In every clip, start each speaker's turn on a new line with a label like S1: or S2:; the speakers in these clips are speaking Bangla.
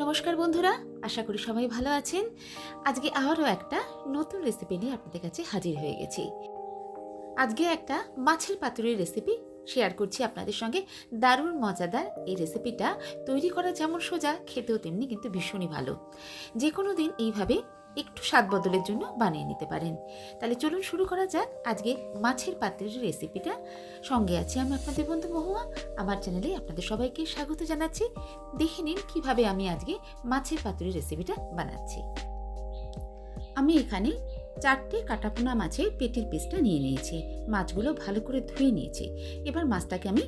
S1: নমস্কার বন্ধুরা, আশা করি সবাই ভালো আছেন। আজকে আবারও একটা নতুন রেসিপি নিয়ে আপনাদের কাছে হাজির হয়ে গেছি। আজকে একটা মাছের পাতুরির রেসিপি শেয়ার করছি আপনাদের সঙ্গে। দারুণ মজাদার এই রেসিপিটা তৈরি করা যেমন সোজা, খেতেও তেমনি কিন্তু ভীষণই ভালো। যে কোনো দিন এইভাবে একটু স্বাদ বদলের জন্য বানিয়ে নিতে পারেন। তাহলে চলুন শুরু করা যাক আজকে মাছের পাত্রের রেসিপিটা সঙ্গে আছি আমি আপনাদের বন্ধু মহুয়া। আমার চ্যানেলে আপনাদের সবাইকে স্বাগত জানাচ্ছি। দেখে নিন কীভাবে আমি আজকে মাছের পাত্রের রেসিপিটা বানাচ্ছি। আমি এখানে চারটে কাটাপোনা মাছের পেটির পিসটা নিয়ে নিয়েছি। মাছগুলো ভালো করে ধুয়ে নিয়েছি। এবার মাছটাকে আমি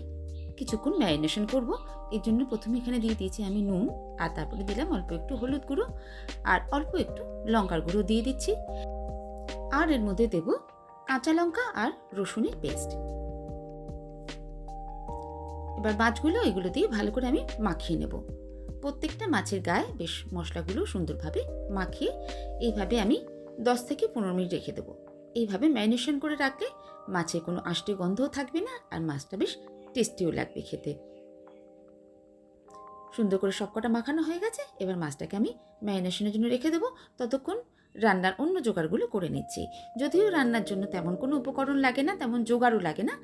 S1: কিছুক্ষণ ম্যারিনেশন করব। এর জন্য প্রথমে এখানে দিয়ে দিয়েছি আমি নুন, আর তারপরে দিলাম অল্প একটু হলুদ গুঁড়ো, আর অল্প একটু লঙ্কার গুঁড়ো দিয়ে দিচ্ছি। আর এর মধ্যে দেব কাঁচা লঙ্কা আর রসুনের পেস্ট এবার মাছগুলো এগুলো দিয়ে ভালো করে আমি মাখিয়ে নেব। প্রত্যেকটা মাছের গায়ে বেশ মশলাগুলো সুন্দরভাবে মাখিয়ে এইভাবে আমি দশ থেকে পনেরো মিনিট রেখে দেবো। এইভাবে ম্যারিনেশন করে রাখলে মাছের কোনো আষ্টে গন্ধও থাকবে না, আর মাছটা বেশ টেস্টিও লাগবে খেতে। সুন্দর করে সবকটা মাখানো হয়ে গেছে। এবার মাছটাকে আমি ম্যারিনেশনের জন্য রেখে দেবো। ততক্ষণ রান্নার অন্য জোগাড়গুলো করে নিচ্ছি। যদিও রান্নার জন্য তেমন কোনো উপকরণ লাগে না, তেমন জোগাড়ও লাগে না।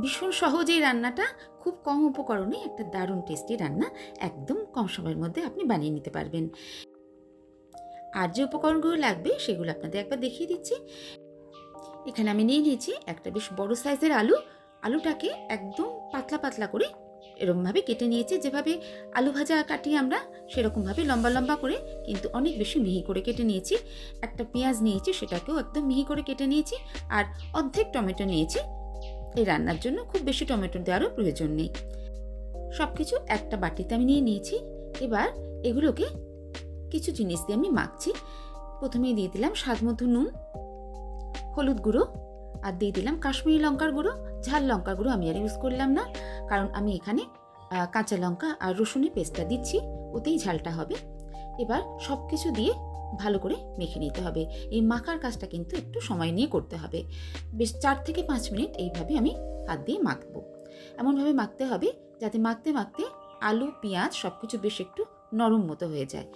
S1: ভীষণ সহজেই রান্নাটা। খুব কম উপকরণে একটা দারুণ টেস্টি রান্না একদম কম সময়ের মধ্যে আপনি বানিয়ে নিতে পারবেন। আর যে উপকরণগুলো লাগবে সেগুলো আপনাদের একবার দেখিয়ে দিচ্ছি। এখানে আমি নিয়ে নিয়েছি একটা বেশ বড় সাইজের আলু। আলুটাকে একদম পাতলা পাতলা করে এরকমভাবে কেটে নিয়েছি। যেভাবে আলু ভাজা কাটি আমরা সেরকমভাবে লম্বা লম্বা করে কিন্তু অনেক বেশি মিহি করে কেটে নিয়েছি। একটা পেঁয়াজ নিয়েছি, সেটাকেও একদম মিহি করে কেটে নিয়েছি আর অর্ধেক টমেটো নিয়েছি। এই রান্নার জন্য খুব বেশি টমেটো দেওয়ারও প্রয়োজন নেই। সব কিছু একটা বাটিতে আমি নিয়ে নিয়েছি। এবার এগুলোকে কিছু জিনিস দিয়ে আমি মাখছি। প্রথমেই দিয়ে দিলাম স্বাদ মতো নুন, হলুদ গুঁড়ো আর দিয়ে দিলাম কাশ্মীরি লঙ্কার গুঁড়ো। ঝাল লঙ্কার গুঁড়ো আমি আর ইউজ করলাম না। কারণ আমি এখানে কাঁচা লঙ্কা আর রসুনের পেস্টটা দিচ্ছি, ওতেই ঝালটা হবে। এবার সব কিছু দিয়ে ভালো করে মেখে নিতে হবে। এই মাখার কাজটা কিন্তু একটু সময় নিয়ে করতে হবে। বেশ চার থেকে পাঁচ মিনিট এইভাবে আমি হাত দিয়ে মাখবো। এমনভাবে মাখতে হবে যাতে মাখতে মাখতে আলু, পেঁয়াজ সব কিছু বেশ একটু নরম মতো হয়ে যায়।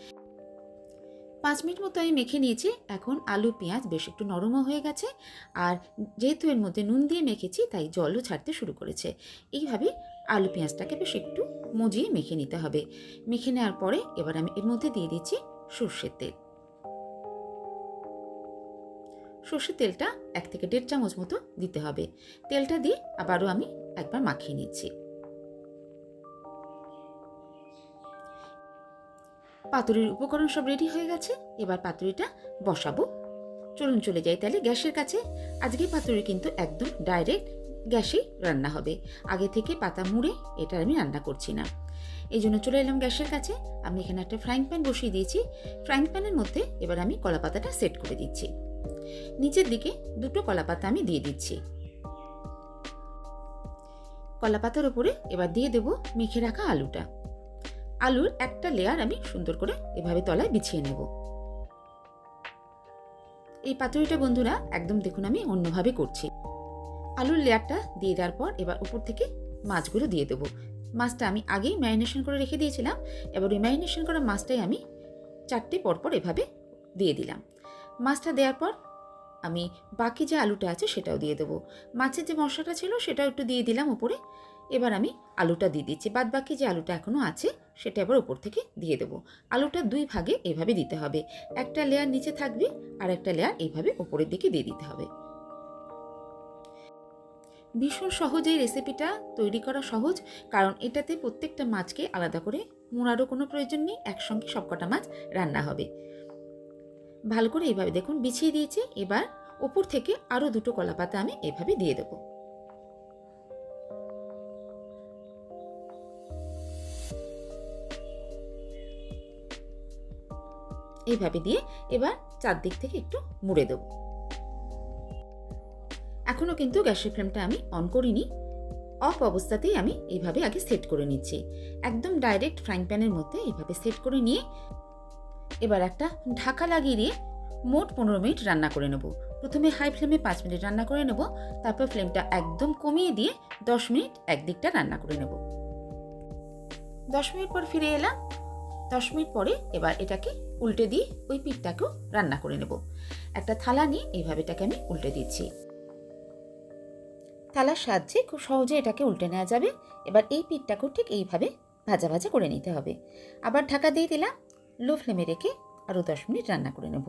S1: পাঁচ মিনিট মতো আমি মেখে নিয়েছি। এখন আলু, পেঁয়াজ বেশ একটু নরমও হয়ে গেছে। আর যেহেতু এর মধ্যে নুন দিয়ে মেখেছি, তাই জলও ছাড়তে শুরু করেছে। এইভাবে আলু, পেঁয়াজটাকে বেশ একটু মজিয়ে মেখে নিতে হবে। মেখে নেওয়ার পরে এবার আমি এর মধ্যে দিয়ে দিচ্ছি সর্ষের তেল। সর্ষের তেলটা এক থেকে দেড় চামচ মতো দিতে হবে। তেলটা দিয়ে আবারও আমি একবার মাখিয়ে নিচ্ছি। পাতুরির উপকরণ সব রেডি হয়ে গেছে, এবার পাতুরিটা বসাবো। চলুন চলে যাই তাহলে গ্যাসের কাছে। আজকে পাতুরি কিন্তু একদম ডাইরেক্ট গ্যাসেই রান্না হবে। আগে থেকে পাতা মুড়ে এটা আমি রান্না করছি না। এই জন্য চলে এলাম গ্যাসের কাছে। আমি এখানে একটা ফ্রাইং প্যান বসিয়ে দিয়েছি। ফ্রাইং প্যানের মধ্যে এবার আমি কলা পাতাটা সেট করে দিচ্ছি। নিচের দিকে দুটো কলা পাতা আমি দিয়ে দিচ্ছি। কলা পাতার ওপরে এবার দিয়ে দেব মেখে রাখা আলুটা। আলুর একটা লেয়ার আমি সুন্দর করে এভাবে তলায় বিছিয়ে নেব। এই পাতুরিটা বন্ধুরা, একদম দেখুন আমি অন্যভাবে করছি। আলুর লেয়ারটা দিয়ে দেওয়ার পর এবার উপর থেকে মাছগুলো দিয়ে দেবো। মাছটা আমি আগেই ম্যারিনেশন করে রেখে দিয়েছিলাম। এবার ওই ম্যারিনেশন করা মাছটাই আমি চারটে পরপর এভাবে দিয়ে দিলাম। মাছটা দেওয়ার পর আমি বাকি যে আলুটা আছে সেটাও দিয়ে দেবো। মাছের যে মশলাটা ছিল সেটাও একটু দিয়ে দিলাম উপরে। এবার আমি আলুটা দিয়ে দিচ্ছি। বাদ বাকি যে আলুটা এখনও আছে, সেটা আবার উপর থেকে দিয়ে দেবো। আলুটা দুই ভাগে এভাবে দিতে হবে। একটা লেয়ার নিচে থাকবে আর একটা লেয়ার এইভাবে ওপরের দিকে দিয়ে দিতে হবে। ভীষণ সহজ এই রেসিপিটা তৈরি করা সহজ, কারণ এটাতে প্রত্যেকটা মাছকে আলাদা করে মোড়ারও কোনো প্রয়োজন নেই, একসঙ্গে সবকটা মাছ রান্না হবে। ভালো করে এইভাবে দেখুন, বিছিয়ে দিয়েছি। এবার ওপর থেকে আরও দুটো কলা পাতা আমি এভাবে দিয়ে দেবো। এইভাবে দিয়ে এবার চারদিক থেকে একটু মুড়ে দেব। এখনও কিন্তু গ্যাসের ফ্লেমটা আমি অন করিনি। অফ অবস্থাতেই আমি এইভাবে আগে সেট করে নিচ্ছি। একদম ডাইরেক্ট ফ্রাইং প্যানের মধ্যে এইভাবে সেট করে নিয়ে এবার একটা ঢাকা লাগিয়ে দিয়ে মোট পনেরো মিনিট রান্না করে নেব। প্রথমে হাই ফ্লেমে পাঁচ মিনিট রান্না করে নেব, তারপর ফ্লেমটা একদম কমিয়ে দিয়ে দশ মিনিট একদিকটা রান্না করে নেব। দশ মিনিট পর ফিরে এলাম। দশ মিনিট পরে এবার এটাকে উল্টে দিয়ে ওই পিঠটাকেও রান্না করে নেব। একটা থালা নিয়ে এইভাবে এটাকে আমি উল্টে দিচ্ছি। থালার সাহায্যে খুব সহজে এটাকে উল্টে নেওয়া যাবে। এবার এই পিঠটাকেও ঠিক এইভাবে ভাজা ভাজা করে নিতে হবে। আবার ঢাকা দিয়ে দিলাম লো ফ্লেমে রেখে আরও দশ মিনিট রান্না করে নেব।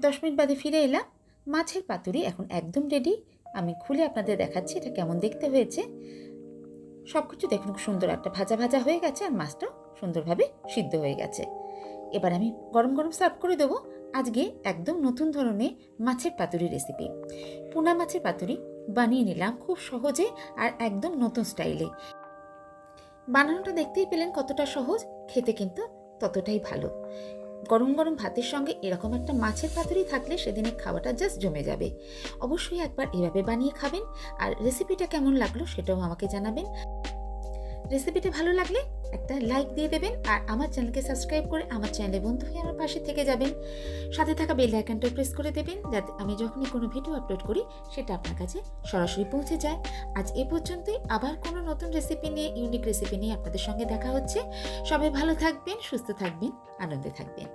S1: দশ মিনিট বাদে ফিরে এলাম। মাছের পাতুরি এখন একদম রেডি আমি খুলে আপনাদের দেখাচ্ছি এটা কেমন দেখতে হয়েছে। সব কিছু দেখুন সুন্দর একটা ভাজা ভাজা হয়ে গেছে আর মাছটাও সুন্দরভাবে সিদ্ধ হয়ে গেছে। এবার আমি গরম গরম সার্ভ করে দেবো আজকে একদম নতুন ধরনের মাছের পাতুরি রেসিপি পোনা মাছের পাতুরি বানিয়ে নিলাম খুব সহজে আর একদম নতুন স্টাইলে বানানোটা দেখতেই পেলেন কতটা সহজ, খেতে কিন্তু ততটাই ভালো। গরম গরম ভাতের সঙ্গে এরকম একটা মাছের পাতুরি থাকলে সেদিনে খাওয়াটা জাস্ট জমে যাবে। অবশ্যই একবার এভাবে বানিয়ে খাবেন আর রেসিপিটা কেমন লাগল সেটাও আমাকে জানাবেন। রেসিপিটা ভালো লাগলে একটা লাইক দিয়ে দেবেন আর আমার চ্যানেলকে সাবস্ক্রাইব করে আমার চ্যানেলে বন্ধু হয়ে আমার পাশে থেকে যাবেন। সাথে থাকা বেল আইকনটা প্রেস করে দেবেন যাতে আমি যখনই কোনো ভিডিও আপলোড করি সেটা আপনার কাছে সরাসরি পৌঁছে যায়। আজ এ পর্যন্তই, আবার কোনো নতুন রেসিপি নিয়ে ইউনিক রেসিপি নিয়ে আপনাদের সঙ্গে দেখা হচ্ছে। সবাই ভালো থাকবেন, সুস্থ থাকবেন, আনন্দে থাকবেন।